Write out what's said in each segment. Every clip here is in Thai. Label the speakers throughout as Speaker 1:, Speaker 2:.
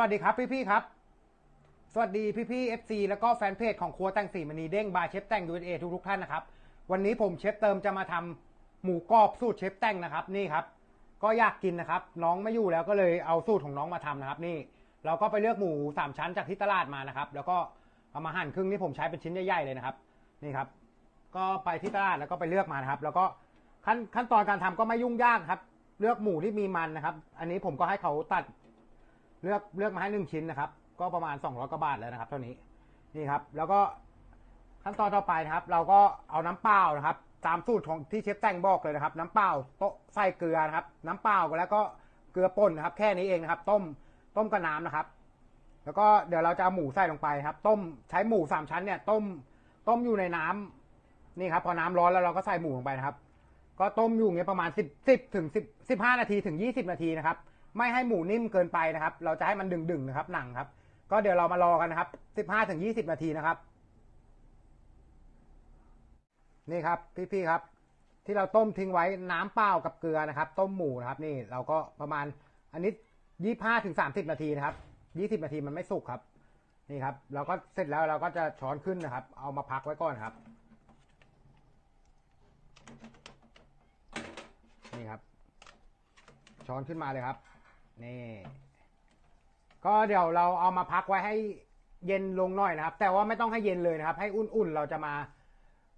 Speaker 1: วัสดีครับพี่ๆครับ สวัสดีพี่ๆ FC แล้วก็แฟนเพจของครัวแต่งสีมณีเด้งบายเชฟแต่ง USA ทุกทุกๆท่านนะครับ วันนี้ผมเชฟเติมจะมาทำหมูกรอบสูตรเชฟแต่งนะครับนี่ครับ ก็อยากกินนะครับ น้องไม่อยู่แล้วก็เลยเอาสูตรของน้องมาทำนะครับนี่ เราก็ไปเลือกหมูสามชั้นจากที่ตลาดมานะครับ แล้วก็เอามาหั่นครึ่งนี่ผมใช้เป็นชิ้นใหญ่ๆเลยนะครับ นี่ครับ ก็ไปที่ตลาดแล้วก็ไปเลือกมานะครับ แล้วก็ขั้นขั้นตอนการทำก็ไม่ยุ่งยากครับ เลือกหมูที่มีมันนะครับ อันนี้ผมก็ให้เขาตัด เลือกเลือกมาให้หนึ่งชิ้นนะครับ ก็ประมาณ200กว่าบาทแล้วนะครับ เท่านี้นี่ครับ แล้วก็ขั้นตอนต่อไปนะครับ เราก็เอาน้ำเปล่านะครับ ตามสูตรของที่เชฟแต่งบอกเลยนะครับ น้ำเปล่าโต๊ะใส่เกลือนะครับ น้ำเปล่าแล้วก็เกลือป่นนะครับ แค่นี้เองนะครับ ต้มต้มกับน้ำนะครับ แล้วก็เดี๋ยวเราจะเอาหมูใส่ลงไปครับ ต้มใช้หมูสามชั้นเนี่ยต้มต้มอยู่ในน้ำนี่ครับพอน้ำร้อนแล้วเราก็ใส่หมูลงไปนะครับ ก็ต้มอยู่เงี้ยประมาณ10 10ถึง10 15นาทีถึง20นาทีนะครับ ไม่ให้หมูนิ่มเกินไปนะครับ เราจะให้มันดึงๆนะครับ หนังครับ ก็เดี๋ยวเรามารอกันนะครับ15ถึง20นาทีนะครับ นี่ครับ พี่ๆครับ ที่เราต้มทิ้งไว้น้ำเปล่ากับเกลือนะครับ ต้มหมูนะครับ นี่เราก็ประมาณอันนี้25ถึง30นาทีนะครับ20นาทีมันไม่สุกครับ นี่ครับ เราก็เสร็จแล้วเราก็จะช้อนขึ้นนะครับ เอามาพักไว้ก่อนครับ นี่ครับ ช้อนขึ้นมาเลยครับ นี่ก็เดี๋ยวเราเอามาพักไว้ให้เย็นลงหน่อยนะครับ แต่ว่าไม่ต้องให้เย็นเลยนะครับ ให้อุ่นๆเราจะมา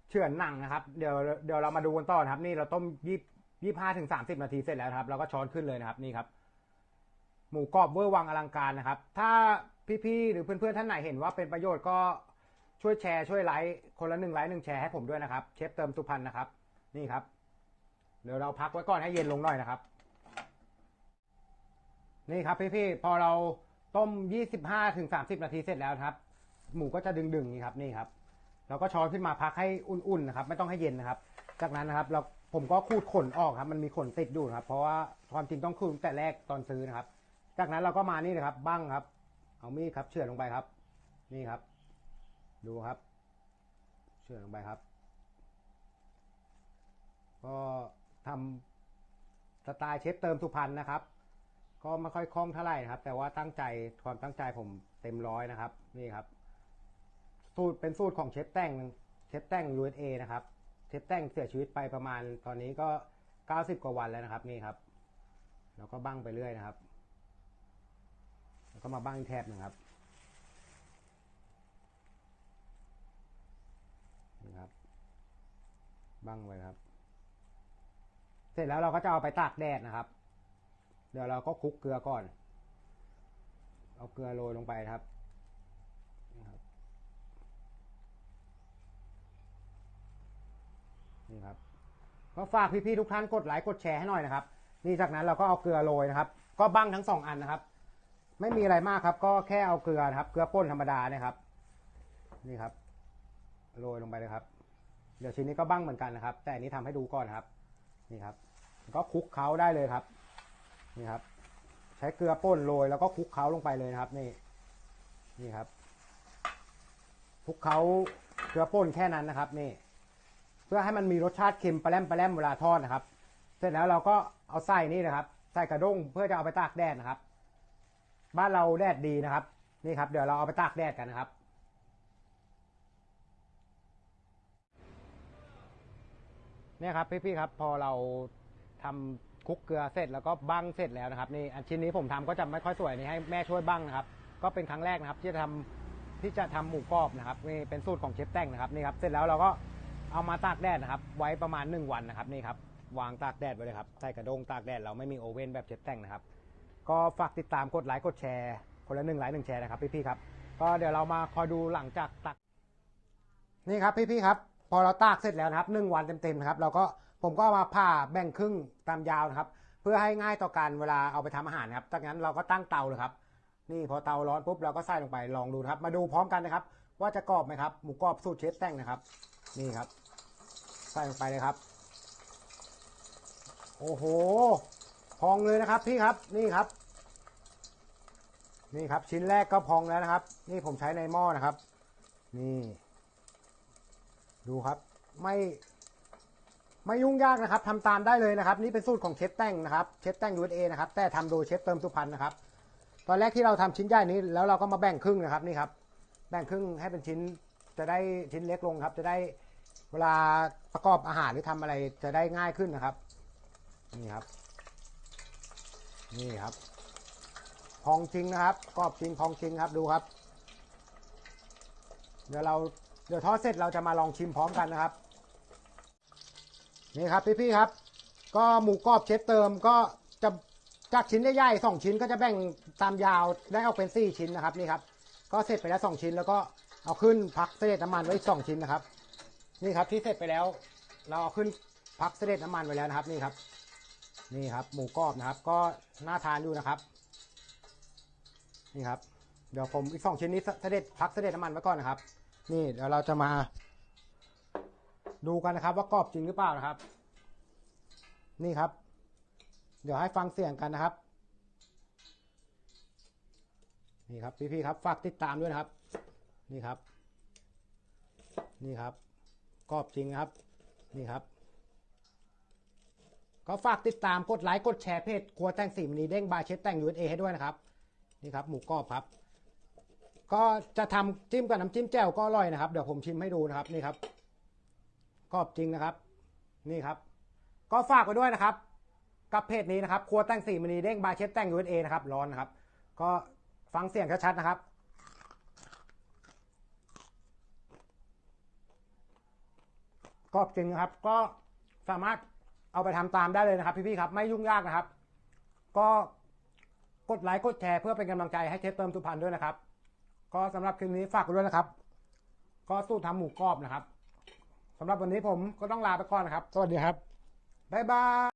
Speaker 1: เฉือนหนังนะครับ เดี๋ยวเดี๋ยวเรามาดูกันต่อนะครับ นี่เราต้มยี่ยี่ห้าถึงสามสิบนาทีเสร็จแล้วครับ เราก็ช้อนขึ้นเลยนะครับนี่ครับ หมูกรอบเวอร์วังอลังการนะครับ ถ้าพี่ๆหรือเพื่อนๆท่านไหนเห็นว่าเป็นประโยชน์ก็ช่วยแชร์ช่วยไลค์คนละหนึ่งไลค์หนึ่งแชร์ให้ผมด้วยนะครับ เชฟเติมสุพรรณนะครับ นี่ครับเดี๋ยวเราพักไว้ก่อนให้เย็นลงหน่อยนะครับ นี่ครับพี่ๆพอเราต้ม 25ถึง30 นาทีเสร็จแล้วครับ หมูก็จะดึงๆนี่ครับนี่ครับเราก็ช้อนขึ้นมาพักให้อุ่นๆนะครับ ไม่ต้องให้เย็นนะครับ จากนั้นนะครับ เราผมก็คูดขนออกครับ มันมีขนติดอยู่นะครับ เพราะว่าความจริงต้องคูดตั้งแต่แรกตอนซื้อนะครับ จากนั้นเราก็มานี่นะครับบ้างครับ เอามีดครับ เฉือนลงไปครับ นี่ครับ ดูครับ เฉือนลงไปครับ ก็ทำสไตล์เชฟเติมสุพรรณนะครับ ก็ไม่ค่อยคล่องเท่าไหร่นะครับ แต่ว่าตั้งใจความตั้งใจผมเต็มร้อยนะครับ นี่ครับ สูตรเป็นสูตรของเชฟแต่งเชฟแต่ง USA นะครับเชฟแต่งเสียชีวิตไปประมาณตอนนี้ก็ 90 กว่าวันแล้วนะครับ นี่ครับ แล้วก็บั้งไปเรื่อยนะครับ แล้วก็มาบั้งแทบหนึ่งครับนี่ครับบั้งไว้ครับ เสร็จแล้วเราก็จะเอาไปตากแดดนะครับ เดี๋ยวเราก็คลุกเกลือก่อน เอาเกลือโรยลงไปครับ นี่ครับ ก็ฝากพี่ๆทุกท่านกดไลค์กดแชร์ให้หน่อยนะครับ นี่จากนั้นเราก็เอาเกลือโรยนะครับ ก็บั้งทั้งสองอันนะครับ ไม่มีอะไรมากครับ ก็แค่เอาเกลือนะครับ เกลือป่นธรรมดาเนี่ยครับ นี่ครับ โรยลงไปเลยครับ เดี๋ยวชิ้นนี้ก็บั้งเหมือนกันนะครับ แต่อันนี้ทำให้ดูก่อนครับ นี่ครับ ก็คลุกเคล้าได้เลยครับ นี่ครับ ใช้เกลือป่นโรยแล้วก็คลุกเคล้าลงไปเลยนะครับ นี่ นี่ครับคลุกเคล้าเกลือป่นแค่นั้นนะครับ นี่ เพื่อให้มันมีรสชาติเค็มปลาแรมปลาแรมเวลาทอดนะครับ เสร็จแล้วเราก็เอาใส่นี่นะครับใส่กระด้งเพื่อจะเอาไปตากแดดนะครับ บ้านเราแดดดีนะครับ นี่ครับ เดี๋ยวเราเอาไปตากแดดกันนะครับเนี่ยครับพี่ๆครับ พอเราทำ คลุกเกลือเสร็จแล้วก็บั้งเสร็จแล้วนะครับนี่อันชิ้นนี้ผมทำก็จะไม่ค่อยสวยนี่ให้แม่ช่วยบั้งนะครับ ก็เป็นครั้งแรกนะครับ ที่จะทำที่จะทำหมูกรอบนะครับนี่เป็นสูตรของเชฟแต่งนะครับนี่ครับเสร็จแล้วเราก็เอามาตากแดดนะครับ ไว้ประมาณ 1 วันนะครับนี่ครับวางตากแดดไว้เลยครับใส่กระด้งตากแดดเราไม่มีโอเว่นแบบเชฟแต่งนะครับ ก็ฝากติดตามกดไลค์กดแชร์คนละหนึ่งไลค์หนึ่งแชร์นะครับพี่ๆครับก็เดี๋ยวเรามาคอยดูหลังจากตักนี่ครับพี่ๆครับ พอเราตากเสร็จแล้วนะครับหนึ่งวันเต็มๆนะครับเราก็ ผมก็ามาผ่าแบ่งครึ่งตามยาวนะครับ เพื่อให้ง่ายต่อการเวลาเอาไปทำอาหารนะครับจากนั้นเราก็ตั้งเตาเลยครับ นี่พอเตาร้อนปุ๊บเราก็ใส่ลงไปลองดูครับ มาดูพร้อมกันนะครับ ว่าจะกรอบไหมครับหมูกรอบสูตรเชฟแต่งนะครับ นี่ครับ ใส่ลงไปเลยครับ โอ้โห พองเลยนะครับพี่ครับนี่ครับ นี่ครับชิ้นแรกก็พองแล้วนะครับ นี่ผมใช้ในหม้อนะครับ นี่ ดูครับไม่ ไม่ยุ่งยากนะครับทำตามได้เลยนะครับ นี่เป็นสูตรของเชฟแต่งนะครับเชฟแต่ง USA นะครับ แต่ทำโดยเชฟเติมสุพรรณนะครับ ตอนแรกที่เราทำชิ้นใหญ่นี้แล้วเราก็มาแบ่งครึ่งนะครับนี่ครับ แบ่งครึ่งให้เป็นชิ้นจะได้ชิ้นเล็กลงครับ จะได้เวลาประกอบอาหารหรือทำอะไรจะได้ง่ายขึ้นนะครับ นี่ครับ นี่ครับพองจริงนะครับกรอบจริงพองจริงครับดูครับ เดี๋ยวเราเดี๋ยวทอดเสร็จเราจะมาลองชิมพร้อมกันนะครับ นี่ครับพี่ๆครับ ก็หมูกรอบเชฟเติมก็จะจากชิ้นใหญ่ๆสองชิ้นก็จะแบ่งตามยาวได้ออกเป็นสี่ชิ้นนะครับนี่ครับก็เสร็จไปแล้วสองชิ้นแล้วก็เอาขึ้นพักเสด็จน้ำมันไว้สองชิ้นนะครับ นี่ครับที่เสร็จไปแล้ว เราเอาขึ้นพักเสด็จน้ำมันไว้แล้วนะครับนี่ครับ นี่ครับ หมูกรอบนะครับ ก็น่าทานอยู่นะครับ นี่ครับเดี๋ยวผมอีกสองชิ้นนี้เสด็จพักเสด็จน้ำมันไว้ก่อนนะครับ นี่เดี๋ยวเราจะมา ดูกันนะครับ ว่ากรอบจริงหรือเปล่านะครับ นี่ครับ เดี๋ยวให้ฟังเสียงกันนะครับ นี่ครับพี่ๆครับฝากติดตามด้วยนะครับ นี่ครับ นี่ครับกรอบจริงครับ นี่ครับ ก็ฝากติดตามกดไลค์กดแชร์เพจครัวแต่งสีมณีเด้งบายเชฟแต่ง USA ให้ด้วยนะครับ นี่ครับ หมูกรอบครับ ก็จะทำจิ้มกับน้ำจิ้มแจ่วก็อร่อยนะครับ เดี๋ยวผมชิมให้ดูนะครับ นี่ครับ กรอบจริงนะครับ นี่ครับ ก็ฝากไว้ด้วยนะครับ กับเพจนี้นะครับ ครัวแต่งสีมณีเด้งบาเชฟแต่ง USA นะครับ ร้อนนะครับ ก็ฟังเสียงชัดๆนะครับกรอบจริงนะครับ ก็สามารถเอาไปทำตามได้เลยนะครับ พี่ๆครับไม่ยุ่งยากนะครับ ก็กดไลค์กดแชร์เพื่อเป็นกำลังใจให้เชฟเติมสุพรรณด้วยนะครับ ก็สำหรับคลิปนี้ฝากไว้ด้วยนะครับ ก็สู้ทำหมูกรอบนะครับ สำหรับวันนี้ผมก็ต้องลาไปก่อนนะครับ สวัสดีครับบ๊ายบาย